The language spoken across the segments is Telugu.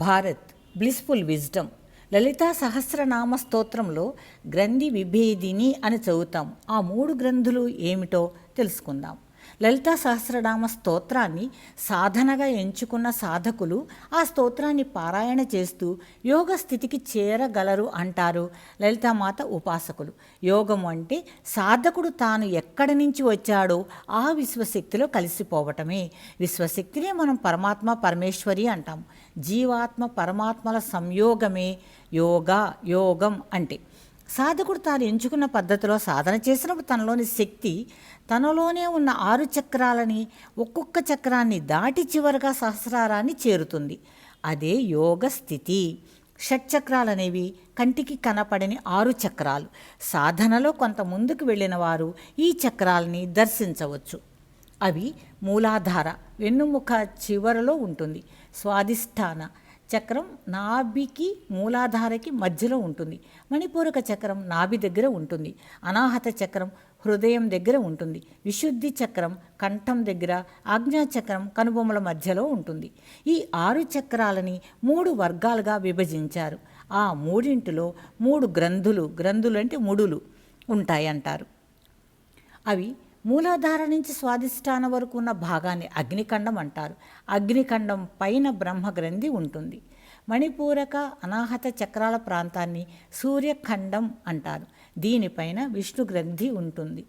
భారత్ బ్లిస్ఫుల్ విజ్డమ్ లలితా సహస్రనామ స్తోత్రంలో గ్రంథి విభేదిని అని చదువుతాం. ఆ మూడు గ్రంథులు ఏమిటో తెలుసుకుందాం. లలితా సహస్రనామ స్తోత్రాన్ని సాధనగా ఎంచుకున్న సాధకులు ఆ స్తోత్రాన్ని పారాయణ చేస్తూ యోగ స్థితికి చేరగలరు అంటారు లలితామాత ఉపాసకులు. యోగం అంటే సాధకుడు తాను ఎక్కడి నుంచి వచ్చాడో ఆ విశ్వశక్తిలో కలిసిపోవటమే. విశ్వశక్తినే మనం పరమాత్మ పరమేశ్వరి అంటాం. జీవాత్మ పరమాత్మల సంయోగమే యోగా యోగం అంటే. సాధకుడు తాను ఎంచుకున్న పద్ధతిలో సాధన చేసినప్పుడు తనలోని శక్తి తనలోనే ఉన్న ఆరు చక్రాలని ఒక్కొక్క చక్రాన్ని దాటి చివరగా సహస్రారాన్ని చేరుతుంది. అదే యోగ స్థితి. షట్చక్రాలు అనేవి కంటికి కనపడని ఆరు చక్రాలు. సాధనలో కొంత ముందుకు వెళ్ళిన వారు ఈ చక్రాలని దర్శించవచ్చు. అవి మూలాధార వెన్నుముఖ చివరలో ఉంటుంది. స్వాధిష్టాన చక్రం నాభికి మూలాధారకి మధ్యలో ఉంటుంది. మణిపూరక చక్రం నాభి దగ్గర ఉంటుంది. అనాహత చక్రం హృదయం దగ్గర ఉంటుంది. విశుద్ధి చక్రం కంఠం దగ్గర ఆజ్ఞా చక్రం కనుబొమ్మల మధ్యలో ఉంటుంది. ఈ ఆరు చక్రాలని మూడు వర్గాలుగా విభజించారు. ఆ మూడింటిలో మూడు గ్రంథులు గ్రంథులు అంటే ముడులు ఉంటాయంటారు. అవి మూలాధార నుంచి స్వాదిష్టాన వరకు ఉన్న భాగాన్ని అగ్నికండం అంటారు. అగ్నికండం పైన బ్రహ్మగ్రంథి ఉంటుంది. మణిపూరక అనాహత చక్రాల ప్రాంతాన్ని సూర్యఖండం అంటారు. దీనిపైన విష్ణు గ్రంథి ఉంటుంది.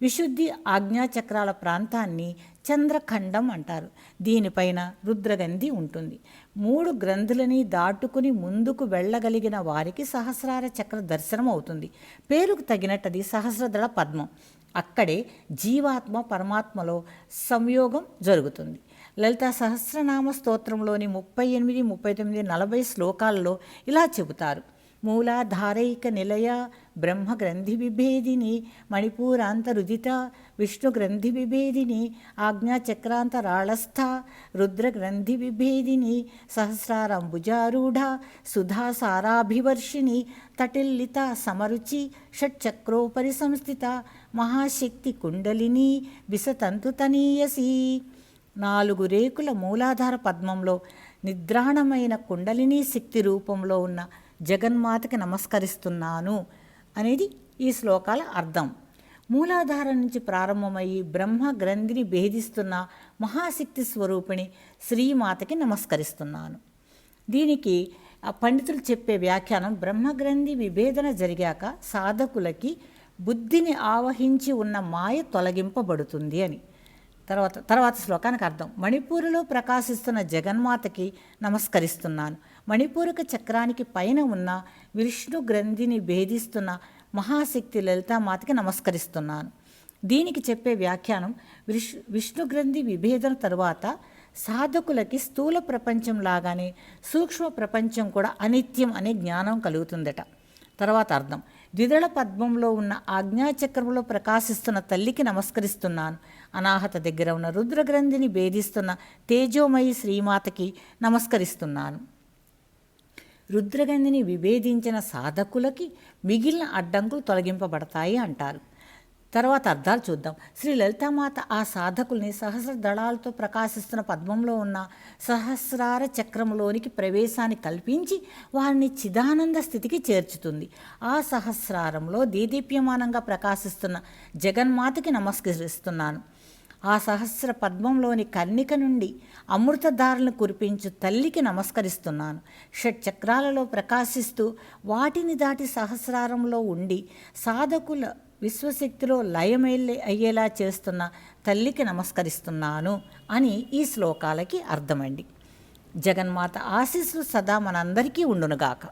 విశుద్ధి ఆజ్ఞాచక్రాల ప్రాంతాన్ని చంద్రఖండం అంటారు. దీనిపైన రుద్రగంధి ఉంటుంది. మూడు గ్రంథులని దాటుకుని ముందుకు వెళ్ళగలిగిన వారికి సహస్రార చక్ర దర్శనం అవుతుంది. పేరుకు తగినట్టది సహస్రదళ పద్మం. అక్కడే జీవాత్మ పరమాత్మలో సంయోగం జరుగుతుంది. లలిత సహస్రనామ స్తోత్రంలోని ముప్పై ఎనిమిది ముప్పై తొమ్మిది నలభై శ్లోకాల్లో ఇలా చెబుతారు. మూలాధారైక నిలయ బ్రహ్మ విభేదిని మణిపూరాంతరుదిత విష్ణుగ్రంథి విభేదిని ఆజ్ఞాచక్రాంతరాళస్థ రుద్ర విభేదిని సహస్రారంబుజారూఢ సుధాసారాభివర్షిణి తటిల్లిత సమరుచి షట్చక్రోపరి సంస్థిత మహాశక్తి కుండలిని విసతంతుతనీయసి. నాలుగు రేకుల మూలాధార పద్మంలో నిద్రాణమైన కుండలిని శక్తి రూపంలో ఉన్న జగన్మాతకి నమస్కరిస్తున్నాను అనేది ఈ శ్లోకాల అర్థం. మూలాధార నుంచి ప్రారంభమయ్యి బ్రహ్మ గ్రంథిని భేదిస్తున్న మహాశక్తి స్వరూపిణి శ్రీమాతకి నమస్కరిస్తున్నాను. దీనికి ఆ పండితులు చెప్పే వ్యాఖ్యానం బ్రహ్మగ్రంథి విభేదన జరిగాక సాధకులకి బుద్ధిని ఆవహించి ఉన్న మాయ తొలగింపబడుతుంది అని. తర్వాత తర్వాత శ్లోకానికి అర్థం. మణిపూరులో ప్రకాశిస్తున్న జగన్మాతకి నమస్కరిస్తున్నాను. మణిపూరక చక్రానికి పైన ఉన్న విష్ణు గ్రంథిని భేదిస్తున్న మహాశక్తి లలితామాతకి నమస్కరిస్తున్నాను. దీనికి చెప్పే వ్యాఖ్యానం విష్ విష్ణు గ్రంథి విభేదన తరువాత సాధకులకి స్థూల ప్రపంచం లాగానే సూక్ష్మ ప్రపంచం కూడా అనిత్యం అనే జ్ఞానం కలుగుతుందట. తర్వాత అర్థం. ద్విదళ పద్మంలో ఉన్న ఆజ్ఞాచక్రంలో ప్రకాశిస్తున్న తల్లికి నమస్కరిస్తున్నాను. అనాహత దగ్గర ఉన్న రుద్రగ్రంథిని భేదిస్తున్న తేజోమయి శ్రీమాతకి నమస్కరిస్తున్నాను. రుద్రగంధిని విభేదించిన సాధకులకి మిగిలిన అడ్డంకులు తొలగింపబడతాయి అంటారు. తర్వాత అర్థాలు చూద్దాం. శ్రీ లలితామాత ఆ సాధకుల్ని సహస్ర దళాలతో ప్రకాశిస్తున్న పద్మంలో ఉన్న సహస్రార చక్రంలోనికి ప్రవేశాన్ని కల్పించి వారిని చిదానంద స్థితికి చేర్చుతుంది. ఆ సహస్రారంలో దేదీప్యమానంగా ప్రకాశిస్తున్న జగన్మాతకి నమస్కరిస్తున్నాను. ఆ సహస్ర పద్మంలోని కన్నిక నుండి అమృతధారలను కురిపించు తల్లికి నమస్కరిస్తున్నాను. షట్ చక్రాలలో ప్రకాశిస్తూ వాటిని దాటి సహస్రారంలో ఉండి సాధకుల విశ్వశక్తిలో లయమేళ్ళే అయ్యేలా చేస్తున్న తల్లికి నమస్కరిస్తున్నాను అని ఈ శ్లోకాలకి అర్థమండి. జగన్మాత ఆశీస్సులు సదా మనందరికీ ఉండునుగాక.